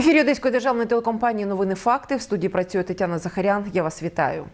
В ефірі Одеської державної телекомпанії Новини Факти в студії працює Тетяна Захарян. Я вас вітаю.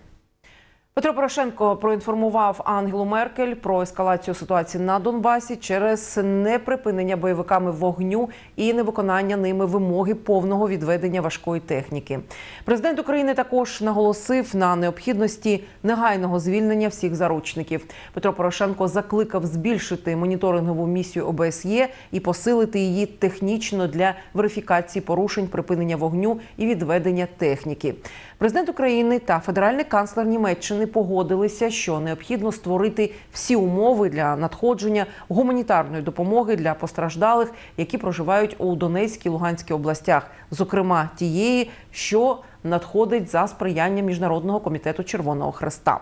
Петро Порошенко проінформував Ангелу Меркель про ескалацію ситуації на Донбасі через неприпинення бойовиками вогню і невиконання ними вимоги повного відведення важкої техніки. Президент України також наголосив на необхідності негайного звільнення всіх заручників. Петро Порошенко закликав збільшити моніторингову місію ОБСЄ і посилити її технічно для верифікації порушень припинення вогню і відведення техніки. Президент України та федеральний канцлер Німеччини погодилися, що необхідно створити всі умови для надходження гуманітарної допомоги для постраждалих, які проживають у Донецькій Луганській областях, зокрема тієї, що надходить за сприяння міжнародного комітету Червоного Хреста.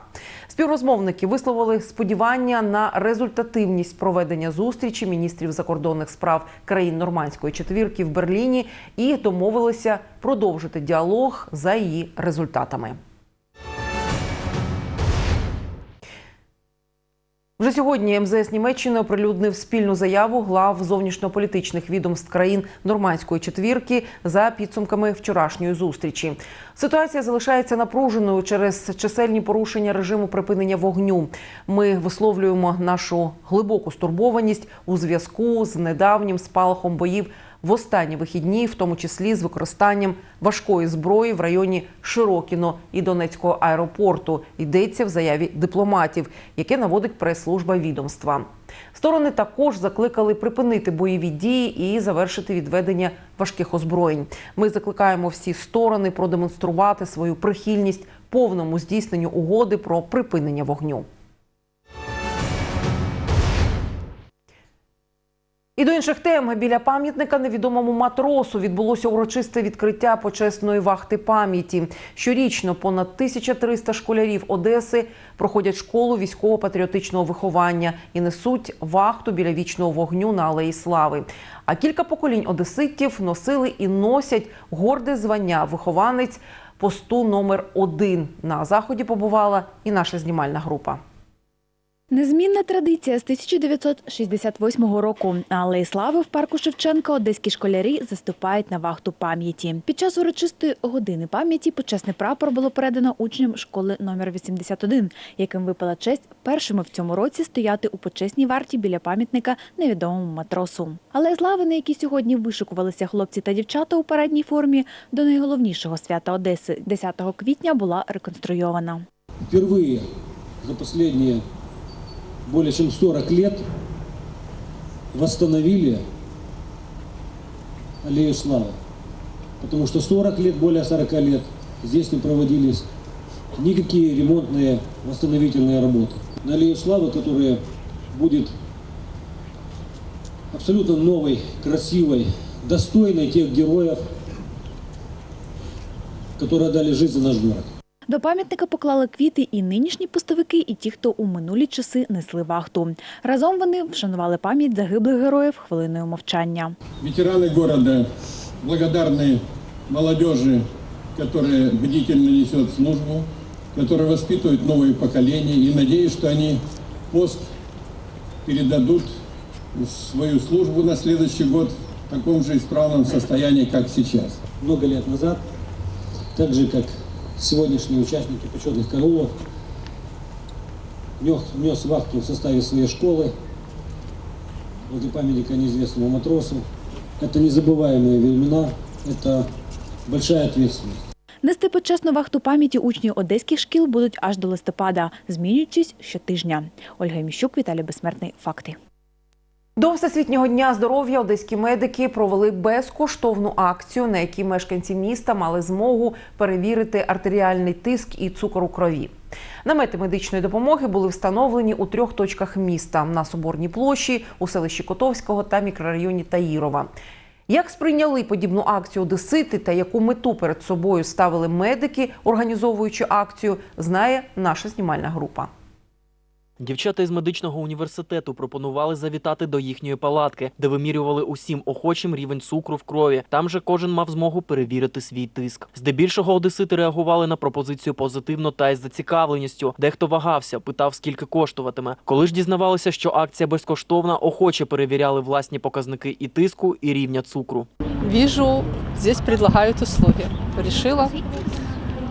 Співрозмовники висловили сподівання на результативність проведення зустрічі міністрів закордонних справ країн нормандської четвірки в Берліні і домовилися продовжити діалог за її результатами. Вже сьогодні МЗС Німеччини оприлюднив спільну заяву глав зовнішньополітичних відомств країн нормандської четвірки за підсумками вчорашньої зустрічі. Ситуація залишається напруженою через чисельні порушення режиму припинення вогню. Ми висловлюємо нашу глибоку стурбованість у зв'язку з недавнім спалахом боїв в останні вихідні, в тому числі з використанням важкої зброї в районі Широкіно і Донецького аеропорту. Йдеться в заяві дипломатів, яке наводить прес-служба відомства. Сторони також закликали припинити бойові дії і завершити відведення важких озброєнь. Ми закликаємо всі сторони продемонструвати свою прихильність повному здійсненню угоди про припинення вогню. І до інших тем біля пам'ятника невідомому матросу відбулося урочисте відкриття почесної вахти пам'яті. Щорічно понад 1300 школярів Одеси проходять школу військово-патріотичного виховання і несуть вахту біля вічного вогню на алеї слави. А кілька поколінь одеситів носили і носять горде звання вихованець посту номер 1 На заході побувала і наша знімальна група. Незмінна традиція з 1968 року. Алеї Слави в парку Шевченка одеські школярі заступають на вахту пам'яті. Під час урочистої години пам'яті почесний прапор було передано учням школи номер 81, яким випала честь першими в цьому році стояти у почесній варті біля пам'ятника невідомому матросу. Алея Слави, на якій сьогодні вишикувалися хлопці та дівчата у парадній формі, до найголовнішого свята Одеси 10 квітня була реконструйована. Впервые за последние более чем 40 лет восстановили аллею славы. Потому что 40 лет, более 40 лет здесь не проводились никакие ремонтные восстановительные работы. На аллею славы, которая будет абсолютно новой, красивой, достойной тех героев, которые дали жизнь за наш город. До пам'ятника поклали квіти і нинішні постовики, і ті, хто у минулі часи несли вахту. Разом вони вшанували пам'ять загиблих героїв хвилиною мовчання. Ветераны города благодарны молодежи, которая бдительно несет службу, которая воспитывает новые поколения. И надеюсь, что они пост передадут свою службу на следующий год в таком же исправном состоянии, как сейчас. много лет назад, так же как сегодняшние участники почетных караулов, нес, нес вахту в составе своей школы возле памятника неизвестному матросу. Это незабываемые времена, это большая ответственность. Нести почесну вахту пам'яті учні одеських шкіл будуть аж до листопада, змінюючись щотижня. Ольга Міщук, Віталій Безсмертний. Факти. До Всесвітнього дня здоров'я одеські медики провели безкоштовну акцію, на якій мешканці міста мали змогу перевірити артеріальний тиск і цукор у крові. Намети медичної допомоги були встановлені у трьох точках міста: на Соборній площі, у селищі Котовського та мікрорайоні Таїрова. Як сприйняли подібну акцію одесити та яку мету перед собою ставили медики, організовуючи акцію, знає наша знімальна група. Дівчата із медичного університету пропонували завітати до їхньої палатки, де вимірювали усім охочим рівень цукру в крові. Там же кожен мав змогу перевірити свій тиск. Здебільшого одесити реагували на пропозицію позитивно та із зацікавленістю. Дехто вагався, питав, скільки коштуватиме. Коли ж дізнавалися, що акція безкоштовна, охоче перевіряли власні показники і тиску, і рівня цукру. Вижу, здесь предлагают услуги. Решила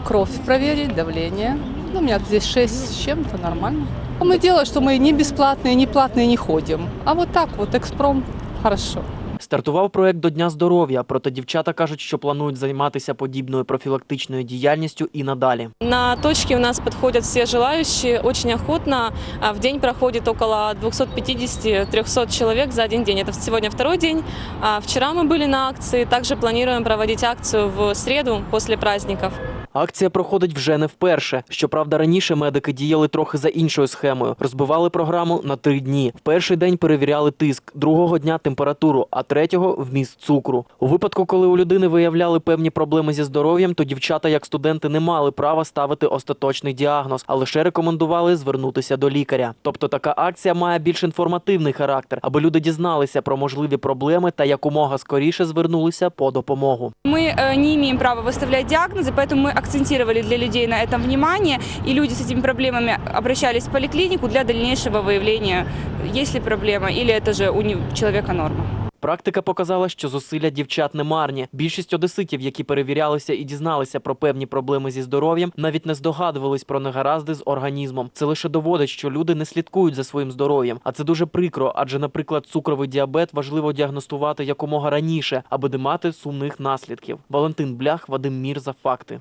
кровь проверить, давление. Ну, у меня здесь 6 с чем-то, нормально. Мы дело, что мы не бесплатные, не платные не ходим. А вот так вот, экспром, хорошо. Стартував проект до Дня здоров'я, проте дівчата кажуть, що планують займатися подібною профілактичною діяльністю і надалі. На точке у нас подходят все желающие очень охотно. А В день проходит около 250-300 человек за один день. Это сегодня второй день. А Вчера мы были на акции. Также планируем проводить акцию в среду после праздников. Акція проходить вже не вперше. Щоправда, раніше медики діяли трохи за іншою схемою. Розбивали програму на три дні. В перший день перевіряли тиск, другого дня температуру, а третього вміст цукру. У випадку, коли у людини виявляли певні проблеми зі здоров'ям, то дівчата, як студенти, не мали права ставити остаточний діагноз, а лише рекомендували звернутися до лікаря. Тобто така акція має більш інформативний характер, аби люди дізналися про можливі проблеми та якомога скоріше звернулися по допомогу. Мы э, не имеем права выставлять диагнозы, поэтому мы акцентировали для людей на этом внимание, и люди с этими проблемами обращались в поликлинику для дальнейшего выявления, есть ли проблема, или это же у не- человека норма. Практика показала, що зусилля дівчат не марні. Більшість одеситів, які перевірялися і дізналися про певні проблеми зі здоров'ям, навіть не здогадувались про негаразди з організмом. Це лише доводить, що люди не слідкують за своїм здоров'ям. А це дуже прикро, адже, наприклад, цукровий діабет важливо діагностувати якомога раніше, аби не мати сумних наслідків. Валентин Блях, Вадим Мір за факти.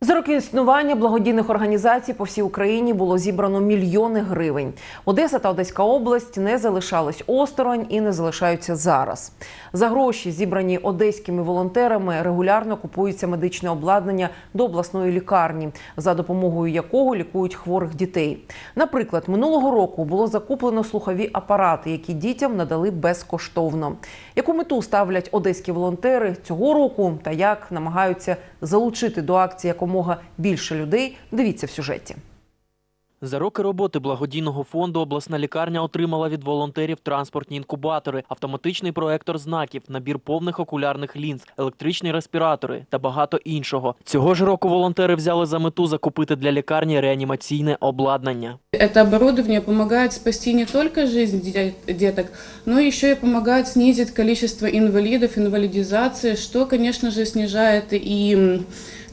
За роки існування благодійних організацій по всій Україні було зібрано мільйони гривень. Одеса та Одеська область не залишались осторонь і не залишаються зараз. За гроші, зібрані одеськими волонтерами, регулярно купується медичне обладнання до обласної лікарні, за допомогою якого лікують хворих дітей. Наприклад, минулого року було закуплено слухові апарати, які дітям надали безкоштовно. Яку мету ставлять одеські волонтери цього року та як намагаються залучити до акції якомога більше людей? Дивіться в сюжеті. За роки роботи благодійного фонду обласна лікарня отримала від волонтерів транспортні інкубатори, автоматичний проектор знаків, набір повних окулярних лінз, електричні респіратори та багато іншого. Цього ж року волонтери взяли за мету закупити для лікарні реанімаційне обладнання. Это оборудование помогает спасти не только жизнь де- деток, но еще и помогает снизить количество инвалидов, инвалидизации, что, конечно же, снижает и м,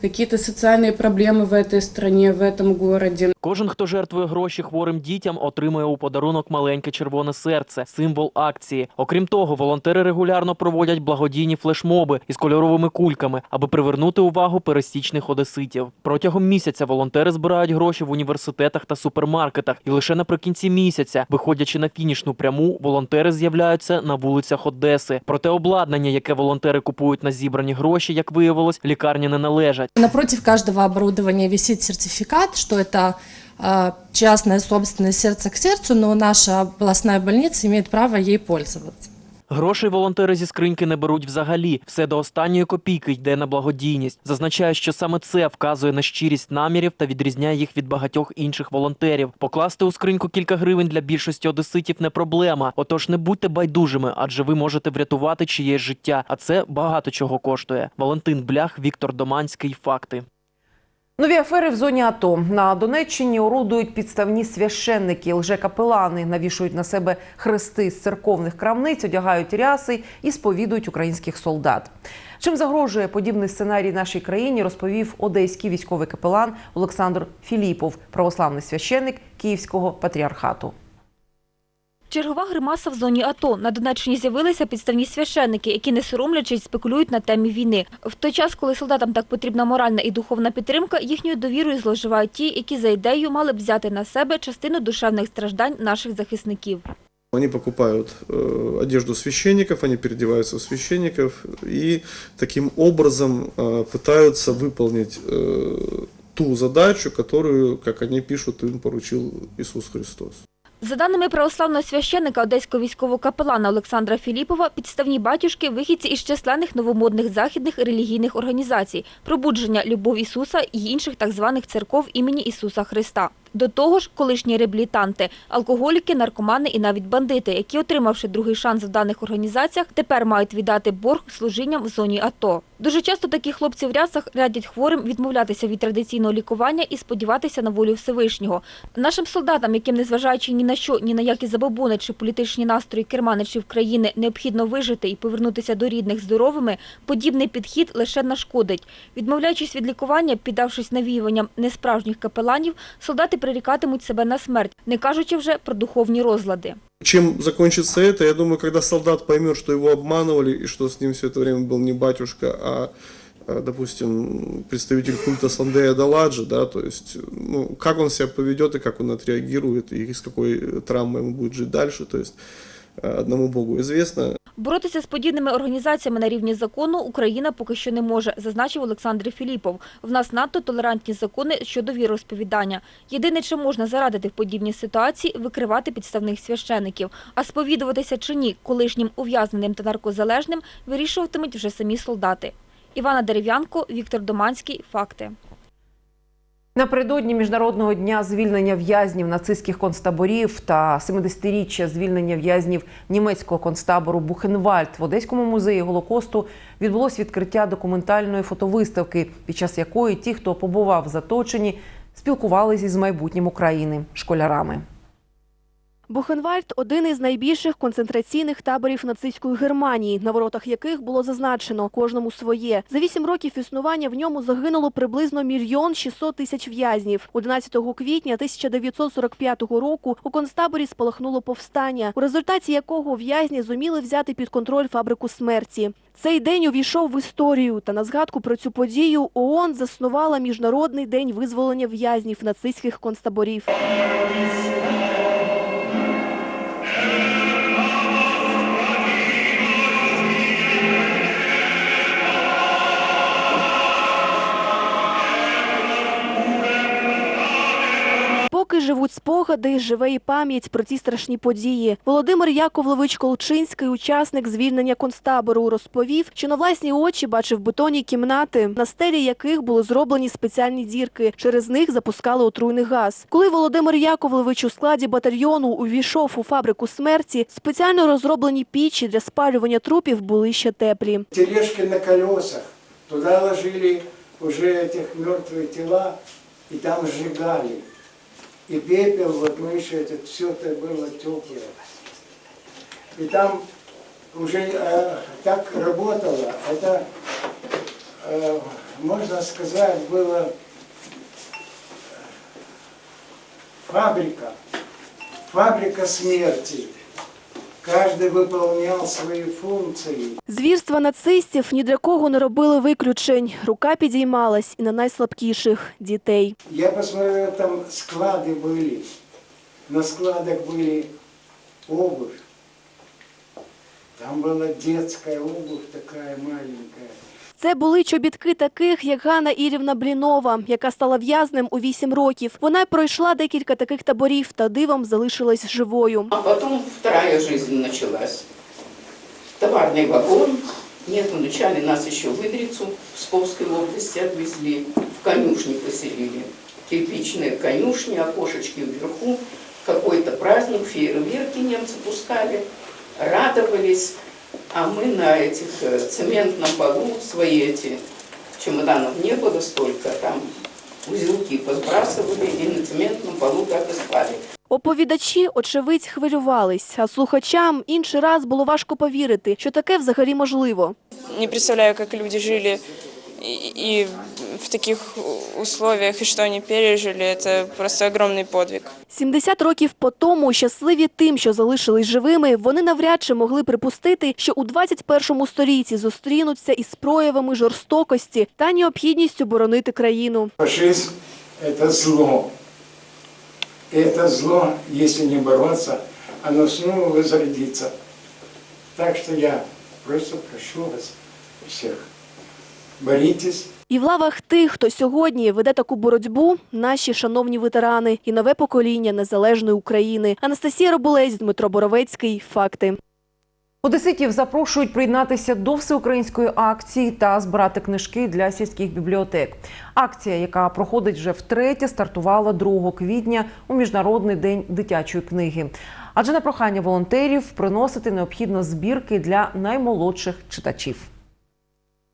какие-то социальные проблемы в этой стране, в этом городе. Кожен, хто жертвує гроші хворим дітям, отримує у подарунок маленьке червоне серце, символ акції. Окрім того, волонтери регулярно проводять благодійні флешмоби із кольоровими кульками, аби привернути увагу пересічних одеситів. Протягом місяця волонтери збирають гроші в університетах та супермаркетах, і лише наприкінці місяця, виходячи на фінішну пряму, волонтери з'являються на вулицях Одеси. Проте обладнання, яке волонтери купують на зібрані гроші, як виявилось, лікарні не належать. Напротив каждого оборудования висит сертификат, что это частная собственность сердце к сердцу, но наша областная больница имеет право ей пользоваться. Грошей волонтери зі скриньки не беруть взагалі. Все до останньої копійки йде на благодійність. Зазначає, що саме це вказує на щирість намірів та відрізняє їх від багатьох інших волонтерів. Покласти у скриньку кілька гривень для більшості одеситів не проблема. Отож, не будьте байдужими, адже ви можете врятувати чиєсь життя. А це багато чого коштує. Валентин Блях, Віктор Доманський. Факти. Нові афери в зоні АТО на Донеччині орудують підставні священники, лжекапелани, навішують на себе хрести з церковних крамниць, одягають ряси і сповідують українських солдат. Чим загрожує подібний сценарій нашій країні, розповів одеський військовий капелан Олександр Філіпов, православний священник Київського патріархату. Чергова гримаса в зоні АТО. На Донеччині з'явилися підставні священники, які не соромлячись спекулюють на темі війни. В той час, коли солдатам так потрібна моральна і духовна підтримка, їхньою довірою зловживають ті, які за ідею мали б взяти на себе частину душевних страждань наших захисників. Они покупают э, одежду священников, они переодеваются в священников и таким образом э, пытаются выполнить э, ту задачу, которую, как они пишут, им поручил Иисус Христос. За даними православного священника одеського військового капелана Олександра Філіпова, підставні батюшки – вихідці із численних новомодних західних релігійних організацій, пробудження Любов Ісуса і інших так званих церков імені Ісуса Христа. До того ж, колишні реабілітанти, алкоголіки, наркомани і навіть бандити, які, отримавши другий шанс в даних організаціях, тепер мають віддати борг служінням в зоні АТО. Дуже часто такі хлопці в рясах радять хворим відмовлятися від традиційного лікування і сподіватися на волю Всевишнього. Нашим солдатам, яким незважаючи ні на що, ні на які забобони чи політичні настрої керманичів країни, необхідно вижити і повернутися до рідних здоровими, подібний підхід лише нашкодить. Відмовляючись від лікування, піддавшись навіюванням несправжніх капеланів, солдати прирікатимуть себе на смерть, не кажучи вже про духовні розлади. Чем закончится это, я думаю, когда солдат поймет, что его обманывали и что с ним все это время был не батюшка, а, а, допустим, представитель культа Сандея Даладжи, да, то есть, ну, как он себя поведет и как он отреагирует, и с какой травмой ему будет жить дальше, то есть, э, одному Богу известно. Боротися з подібними організаціями на рівні закону Україна поки що не може, зазначив Олександр Філіпов. В нас надто толерантні закони щодо віросповідання. Єдине, чи можна зарадити в подібній ситуації, викривати підставних священиків. А сповідуватися чи ні колишнім ув'язненим та наркозалежним вирішуватимуть вже самі солдати. Івана Дерев'янко, Віктор Доманський. Факти. Напередодні міжнародного дня звільнення в'язнів нацистських концтаборів та 70-річчя звільнення в'язнів німецького концтабору Бухенвальд в Одеському музеї Голокосту відбулось відкриття документальної фотовиставки, під час якої ті, хто побував в заточенні, спілкувалися із майбутнім України школярами. Бухенвальд – один із найбільших концентраційних таборів нацистської Германії, на воротах яких було зазначено кожному своє. За вісім років існування в ньому загинуло приблизно мільйон 600 тисяч в'язнів. 11 квітня 1945 року у концтаборі спалахнуло повстання, у результаті якого в'язні зуміли взяти під контроль фабрику смерті. Цей день увійшов в історію, та на згадку про цю подію ООН заснувала Міжнародний день визволення в'язнів нацистських концтаборів. Поки живуть спогади, живе і пам'ять про ці страшні події. Володимир Яковлевич Колчинський, учасник звільнення концтабору, розповів, що на власні очі бачив бетонні кімнати, на стелі яких були зроблені спеціальні дірки. Через них запускали отруйний газ. Коли Володимир Яковлевич у складі батальйону увійшов у фабрику смерті, спеціально розроблені пічі для спалювання трупів були ще теплі. тележки на колесах. Туда ложили уже этих мертвые тела и там сжигали. И пепел, вот мы еще это все это было теплое. И там уже э, так работало, это, э, можно сказать, было фабрика, фабрика смерти. Каждый выполнял свои функции. Звірства нацистів ні для кого не робили виключень. Рука підіймалась і на найслабкіших – дітей. Я посмотрел, там склады были. На складах были обувь. Там была детская обувь такая маленькая. Це були чобітки таких, як Ганна Ірівна Блінова, яка стала в'язнем у 8 років. Вона пройшла декілька таких таборів та дивом залишилась живою. А потом вторая жизнь началась. Товарный вагон. Нет, вначале нас еще в Идрицу, в Псковской области отвезли, в конюшни поселили. Кирпичные конюшни, окошечки вверху, какой-то праздник, фейерверки немцы пускали, радовались. А мы на этих э, цементном полу свои эти чемоданов не было столько, там узелки позбрасывали и на цементном полу так и спали. Оповідачі, очевидь, хвилювались, а слухачам інший раз було важко повірити, що таке взагалі можливо. Не представляю, как люди жили и, и в таких условиях, и что они пережили. Это просто огромный подвиг. 70 років по тому, щасливі тим, що залишились живими, вони навряд чи могли припустити, що у 21 столітті зустрінуться із проявами жорстокості та необхідністю боронити країну. Фашизм – это зло. И это зло, если не бороться, оно снова возродится. Так что я просто прошу вас всех, боритесь, і в лавах тих, хто сьогодні веде таку боротьбу, наші шановні ветерани і нове покоління незалежної України. Анастасія Роболець, Дмитро Боровецький. Факти. Одеситів запрошують приєднатися до всеукраїнської акції та збирати книжки для сільських бібліотек. Акція, яка проходить вже втретє, стартувала 2 квітня у міжнародний день дитячої книги. Адже на прохання волонтерів приносити необхідно збірки для наймолодших читачів.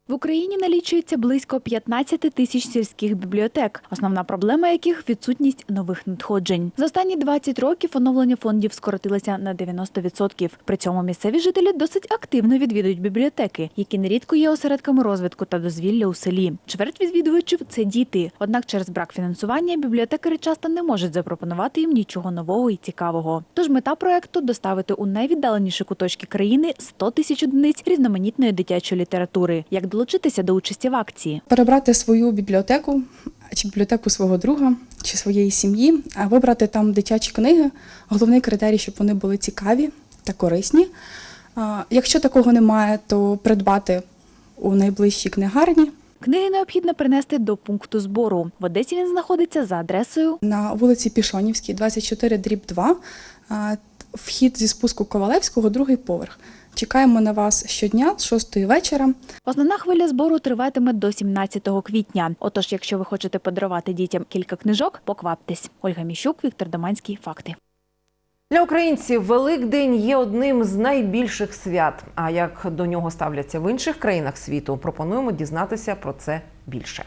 В Україні налічується близько 15 тисяч сільських бібліотек, основна проблема яких відсутність нових надходжень. За останні 20 років оновлення фондів скоротилося на 90%. При цьому місцеві жителі досить активно відвідують бібліотеки, які нерідко є осередками розвитку та дозвілля у селі. Чверть відвідувачів це діти. Однак через брак фінансування бібліотекарі часто не можуть запропонувати їм нічого нового і цікавого. Тож мета проекту доставити у найвіддаленіші куточки країни 100 тисяч одиниць різноманітної дитячої літератури. Як долучитися до участі в акції? перебрати свою бібліотеку чи бібліотеку свого друга чи своєї сім'ї, а вибрати там дитячі книги. Головний критерій, щоб вони були цікаві та корисні. Якщо такого немає, то придбати у найближчій книгарні. Книги необхідно принести до пункту збору. В Одесі він знаходиться за адресою На вулиці Пішонівській, 24 дріб 2, вхід зі спуску Ковалевського, другий поверх. Чекаємо на вас щодня з 6 вечора. Основна хвиля збору триватиме до 17 квітня. Отож, якщо ви хочете подарувати дітям кілька книжок, покваптесь. Ольга Міщук, Віктор Доманський. Факти. Для українців Великдень є одним з найбільших свят. А як до нього ставляться в інших країнах світу, пропонуємо дізнатися про це більше.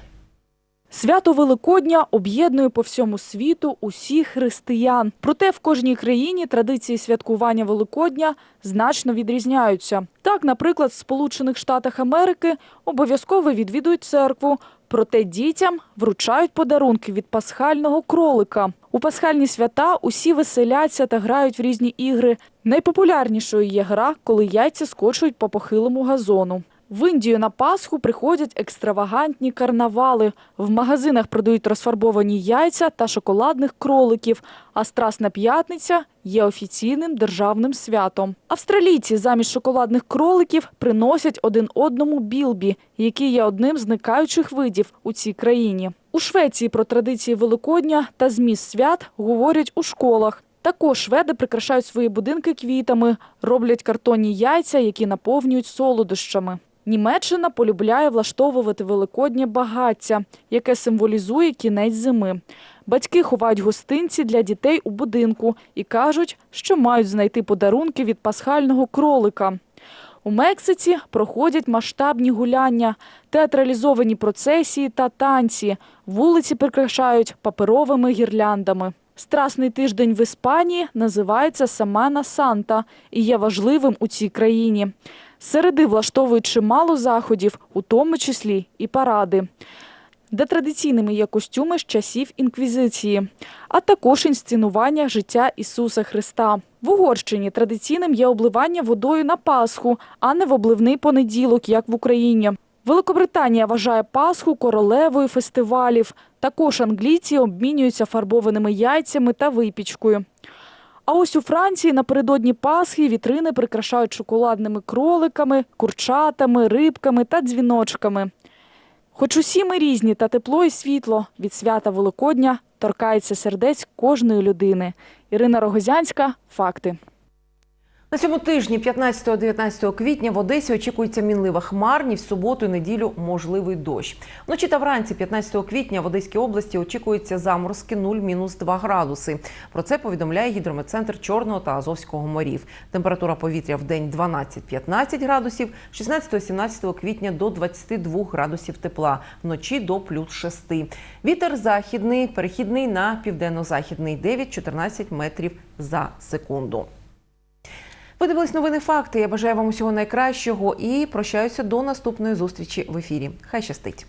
Свято Великодня об'єднує по всьому світу усіх християн. Проте в кожній країні традиції святкування Великодня значно відрізняються. Так, наприклад, в Сполучених Штатах Америки обов'язково відвідують церкву, проте дітям вручають подарунки від пасхального кролика. У пасхальні свята усі веселяться та грають в різні ігри. Найпопулярнішою є гра, коли яйця скочують по похилому газону. В Індію на Пасху приходять екстравагантні карнавали. В магазинах продають розфарбовані яйця та шоколадних кроликів. А Страсна п'ятниця є офіційним державним святом. Австралійці замість шоколадних кроликів приносять один одному білбі, який є одним з зникаючих видів у цій країні. У Швеції про традиції Великодня та зміст свят говорять у школах. Також шведи прикрашають свої будинки квітами, роблять картонні яйця, які наповнюють солодощами. Німеччина полюбляє влаштовувати великоднє багаття, яке символізує кінець зими. Батьки ховають гостинці для дітей у будинку і кажуть, що мають знайти подарунки від пасхального кролика. У Мексиці проходять масштабні гуляння, театралізовані процесії та танці. Вулиці прикрашають паперовими гірляндами. Страсний тиждень в Іспанії називається Самана Санта і є важливим у цій країні. Середи влаштовують чимало заходів, у тому числі і паради, де традиційними є костюми з часів інквізиції, а також інсценування життя Ісуса Христа. В Угорщині традиційним є обливання водою на Пасху, а не в обливний понеділок, як в Україні. Великобританія вважає Пасху королевою фестивалів. Також англійці обмінюються фарбованими яйцями та випічкою. А ось у Франції напередодні Пасхи вітрини прикрашають шоколадними кроликами, курчатами, рибками та дзвіночками. Хоч усі ми різні та тепло і світло від свята Великодня торкається сердець кожної людини. Ірина Рогозянська, факти. На цьому тижні, 15-19 квітня, в Одесі очікується мінлива хмарність. В суботу і неділю можливий дощ. Вночі та вранці, 15 квітня, в Одеській області очікується заморозки 0-2 градуси. Про це повідомляє гідрометцентр Чорного та Азовського морів. Температура повітря в день 12-15 градусів, 16-17 квітня до 22 градусів тепла, вночі до плюс 6. Вітер західний, перехідний на південно-західний 9-14 метрів за секунду. Ви новини факти. Я бажаю вам усього найкращого і прощаюся до наступної зустрічі в ефірі. Хай щастить!